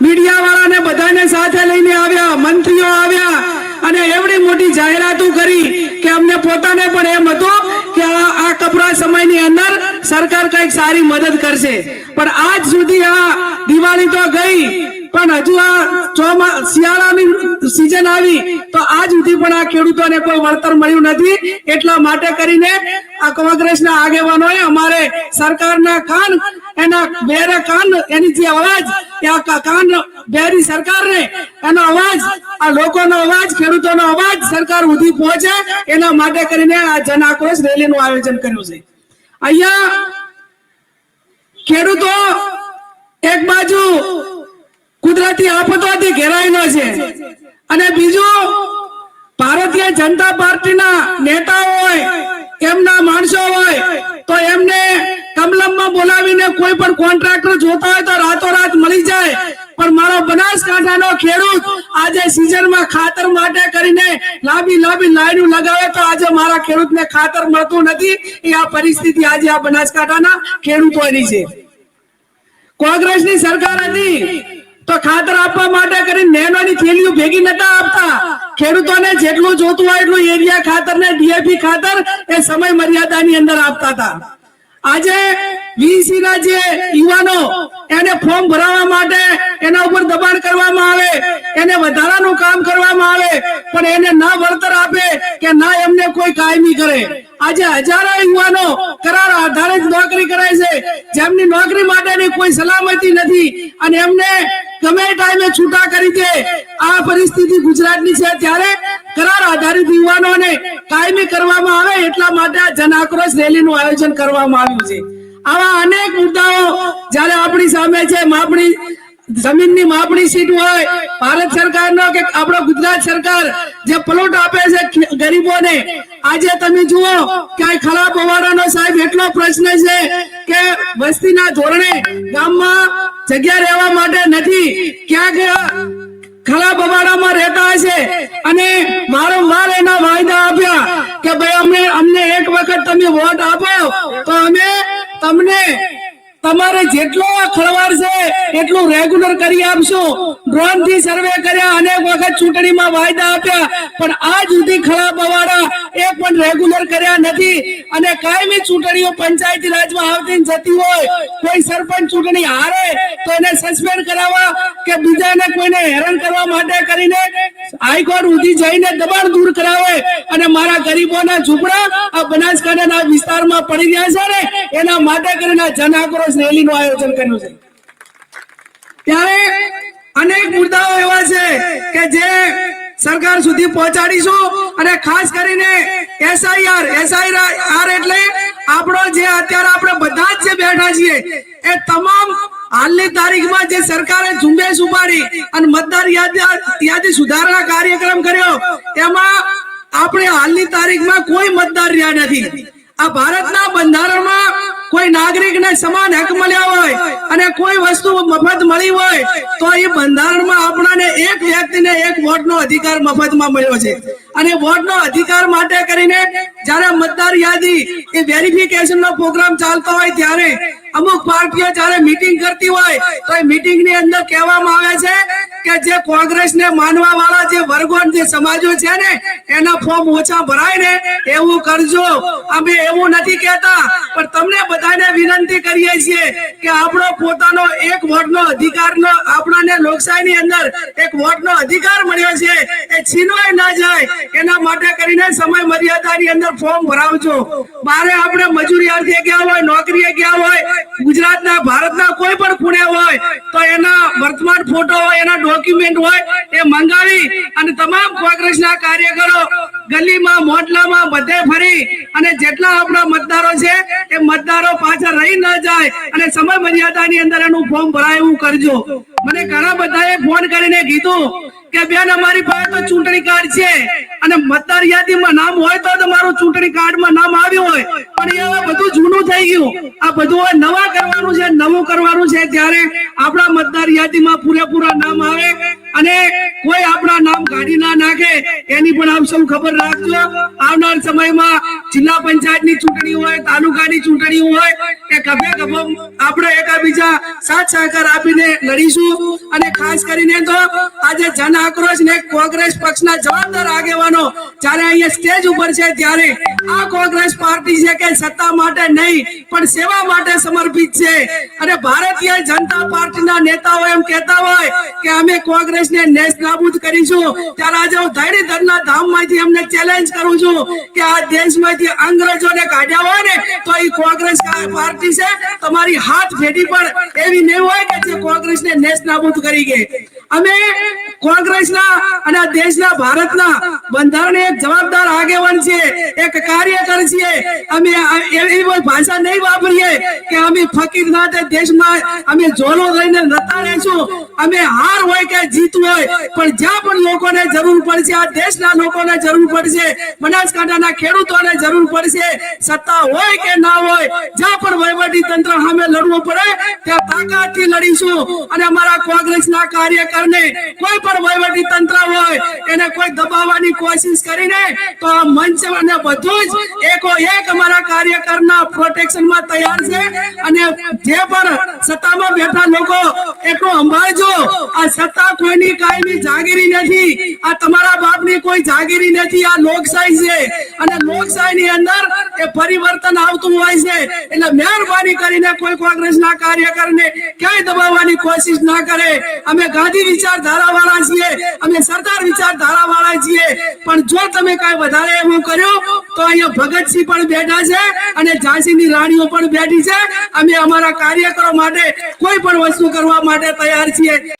Media વાળાને બધાને સાથે લઈને આવ્યા, મંત્રીઓ આવ્યા અને એવડી મોટી જાહેરાતો કરી કે અમને પોતાને પણ એમ હતું કે આ કપરા સમયની અંદર સરકાર કંઈક સારી મદદ કરશે. પણ આજ સુધી આ દિવાળી તો ગઈ, પણ હજુ આ ચોમા શિયાળાની સિઝન આવી, તો આજ સુધી પણ આ ખેડૂતોને કોઈ વળતર મળ્યું નથી. એટલા માટે કરીને આ કોંગ્રેસના આગેવાનોએ અમારે સરકારના કાન એના બેરે કાન, એની જે અવાજ, એ આ કાન બેરી સરકારને, એનો અવાજ, આ લોકોનો અવાજ, ખેડૂતોનો અવાજ સરકાર સુધી પહોંચે, એના માટે કરીને આ જન આક્રોશ રેલીનું આયોજન કર્યું છે. અહીંયા ખેડૂતો એક બાજુ કુદરતી આફતોથી ઘેરાયેલો છે અને બીજું ભારતીય જનતા પાર્ટીના નેતાઓ હોય, એમના માણસો હોય, તો એમને કમલમમાં બોલાવીને કોઈ પણ કોન્ટ્રાક્ટર જોતા હોય તો રાતોરાત મળી જાય. પણ મારો બનાસકાંઠાનો ખેડૂત આજે સિઝનમાં ખાતર માટે કરીને લાંબી લાંબી લાઈનો લગાવે તો આજે મારા ખેડૂતને ખાતર મળતું નથી. એ આ પરિસ્થિતિ આજે આ બનાસકાંઠાના ખેડૂતોની છે. કોંગ્રેસની સરકાર હતી તો ખાતર આપવા માટે કરીને નેનોની થેલીઓ ભેગી નતા આપતા. ખેડૂતોને જેટલું જોતું હોય એટલું એરિયા ખાતર ને ડીએપી ખાતર એ સમય મર્યાદાની અંદર આપતા હતા. આજે વીસી ના જે યુવાનો એને ફોર્મ ભરાવવા માટે એના ઉપર દબાણ કરવામાં આવે, એને વધારાનું કામ કરવામાં આવે, પણ એને ના વળતર આપે કે ના એમને કોઈ કાયમી કરે. આજે હજારો યુવાનો કરાર આધારે જ નોકરી કરે છે. જેમની નોકરી માટેની કોઈ સલામતી નથી અને એમને ગમે ટાઈમે છૂટા કરી દે. આ પરિસ્થિતિ ગુજરાતની છે ત્યારે કરાર આધારિત યુવાનોને કાયમી કરવામાં આવે એટલા માટે આ જન આક્રોશ રેલીનું આયોજન કરવામાં આવ્યું છે. આવા અનેક મુદ્દાઓ જ્યારે આપણી સામે છે માપણી જમીનની માપણી સીટ હોય, ભારત સરકારનો કે આપણો ગુજરાત સરકાર જે પ્લોટ આપે છે ગરીબોને, આજે તમે જુઓ કે ખરાબ પવાડાનો સાહેબ એટલો પ્રશ્ન છે કે વસ્તીના ધોરણે ગામમાં જગ્યા રહેવા માટે નથી, ક્યાંક ખરાબ અવાડામાં રહેતા હશે અને વારંવાર એના વાયદા આપ્યા કે ભાઈ અમને અમને એક વખત તમે વોટ આપો, તો અમે તમને તમારે જેટલો અખળવાર છે, એટલું રેગ્યુલર કરી આપશો. ડ્રોનથી સર્વે કર્યા, અનેક વખત ચૂંટણીમાં વાયદા આપ્યા, પણ આજ સુધી ખરાબ અવાડા એક પણ રેગ્યુલર કર્યા નથી. અને કાયમી ચૂંટણીઓ પંચાયતી રાજમાં આવતી જતી હોય, કોઈ સરપંચ ચૂંટણી હારે, તો એને સસ્પેન્ડ કરાવવા કે બીજાને કોઈને હેરાન કરવા માટે કરીને હાઈકોર્ટ સુધી જઈને દબાણ દૂર કરાવે. અને મારા ગરીબોના ઝૂંપડા આ બનાસકાંઠાના વિસ્તારમાં પડી રહ્યા છે ને, એના માટે કરીને જન આક્રોશ રેલીનું આયોજન કર્યું છે. ત્યારે અનેક મુદ્દાઓ એવા છે કે જે સરકાર સુધી પહોંચાડીશું અને ખાસ કરીને એસઆઈઆર એસઆઈઆર એટલે આપણો જે અત્યારે આપણે બધા જ જે બેઠા છીએ, એ તમામ હાલની તારીખમાં જે સરકારે ઝુંબેશ ઉપાડી અને મતદાર યાદી સુધારણા કાર્યક્રમ કર્યો, એમાં આપણે હાલની તારીખમાં કોઈ મતદાર રહ્યા નથી. આ ભારતના બંધારણમાં કોઈ નાગરિકને સમાન હક મળ્યા હોય અને કોઈ વસ્તુ મફત મળી હોય, તો એ બંધારણમાં આપણાને એક વ્યક્તિને એક વોટનો અધિકાર મફતમાં મળ્યો છે. અને વોટનો અધિકાર માટે કરીને જ્યારે મતદાર યાદી એ વેરિફિકેશનનો પ્રોગ્રામ ચાલતો હોય ત્યારે અમુક પાર્ટીઓ જ્યારે મીટિંગ કરતી હોય, તો એ મીટિંગની અંદર કહેવામાં આવે છે કે જે કોંગ્રેસને માનવા વાળા જે વર્ગો જે સમાજો છે ને, એના ફોર્મ ઓછા ભરાય ને, એવું કરજો. અમે એવું નથી કહેતા, પણ તમને બધાને વિનંતી કરીએ છીએ કે આપણો પોતાનો એક વોટનો અધિકારનો આપણાને લોકશાહીની અંદર એક વોટનો અધિકાર મળ્યો છે, એ છીનવાય ના જાય. એના માટે કરીને સમય મર્યાદાની અંદર ફોર્મ ભરાવજો. બારે આપણે મજૂરી અર્થે ગયા હોય, નોકરીએ ગયા હોય, ગુજરાતના, ભારતના કોઈ પણ ખૂણે હોય, તો એના વર્તમાન ફોટો હોય, એના ડોક્યુમેન્ટ હોય, એ મંગાવી અને તમામ કોંગ્રેસના કાર્યકરો ગલીમાં મોટલામાં બધે ફરી અને જેટલા આપણા મતદારો છે, એ મતદારો પાછા રહી ન જાય અને સમય મર્યાદાની અંદર એનું ફોર્મ ભરાય એવું કરજો. મને ઘણા બધાએ ફોન કરીને કીધું કે, બેન, અમારી પાસે તો ચૂંટણી કાર્ડ છે. અને મતદાર યાદીમાં નામ હોય તો તમારું ચૂંટણી કાર્ડમાં નામ આવ્યું હોય. પણ એ બધું જૂનું થઈ ગયું. આ બધું નવા કરવાનું છે, નવું કરવાનું છે. ત્યારે આપણા મતદાર યાદીમાં પૂરેપૂરા નામ આવે. અને કોઈ આપણા નામ કાઢી ના નાખે, એની પણ આપ સૌ ખબર રાખજો. આવનાર સમયમાં જિલ્લા પંચાયતની ચૂંટણી હોય, તાલુકાની ચૂંટણી હોય, કે ગભે ગભો આપણે એકાબીજા સાથ સહકાર આપીને લડીશું. અને ખાસ કરીને તો આજે જન આક્રોશ ને કોંગ્રેસ પક્ષના જવાબદાર આગેવાનો જ્યારે અહીંયા સ્ટેજ ઉપર છે ત્યારે આ કોંગ્રેસ પાર્ટી છે કે સત્તા માટે નહીં, પણ સેવા માટે સમર્પિત છે. અને ભારતીય જનતા પાર્ટીના નેતાઓ એમ કહેતા હોય કે અમે કોંગ્રેસને નેસ્ત નાબૂદ કરીશું ત્યારે આજે હું ધરણીધરના ધામમાંથી એમને ચેલેન્જ કરું છું કે આ દેશમાંથી અંગ્રેજોને કાઢ્યા હોય ને, તો એ કોંગ્રેસ પાર્ટી છે, તમારી હાથ ભેટી પણ એવી નહીં હોય કે જે કોંગ્રેસને નેસ નાબૂદ કરી ગઈ. અમે કોંગ્રેસના અને દેશના ભારતના બંધારણ એક જવાબદાર આગેવાન છે એક કાર્યકર છીએ. અમે એવી ભાષા નહીં વાપરીએ કે અમે ફકીર સાથે દેશમાં અમે જોલો લઈને નતા રહેશું. અમે હાર હોય કે જીત હોય, પણ જ્યાં પણ લોકોને જરૂર પડશે, આ દેશના લોકોને જરૂર પડશે, બનાસકાંઠાના ખેડૂતોને જરૂર પડશે, સત્તા હોય કે ના હોય, જ્યાં પણ વહીવટી તંત્ર સામે લડવું પડે, ત્યાં તાકાતથી લડીશું. અને અમારા કોંગ્રેસના કાર્યકરને કોઈ પણ વહીવટી તંત્ર હોય, એને કોઈ દબાવવાની કોશિશ કરીને તો આ મંચ અને બધું જ એકો એક અમારા કાર્યકરના પ્રોટેક્શનમાં તૈયાર છે અને જે પણ સત્તામાં બેઠા લોકો, એકો સંભાળજો. આ સત્તા કોઈની કાયમી જાગીરી નથી. આ તમારા બાપની કોઈ જાગીરી નથી. આ લોકશાહી છે. અને લોકશાહીની અંદર એ પરિવર્તન આવતું હોય છે. એટલે મહેરબાની કરીને કોઈ કોંગ્રેસના કાર્યકરને ક્યાંય દબાવવાની કોશિશ ના કરે. અમે ગાંધી વિચારધારા વાળા છીએ. અમે સરદાર વિચારધારા વાળા છીએ. પણ જો તમે કઈ વધારે એવું કર્યું, તો અહીંયા ભગતસિંહ પણ બેઠા છે અને ઝાંસીની રાણીઓ પણ બેઠી છે. અમે અમારા કાર્યકરો માટે કોઈ પણ વસ્તુ કરવા માટે તૈયાર છીએ.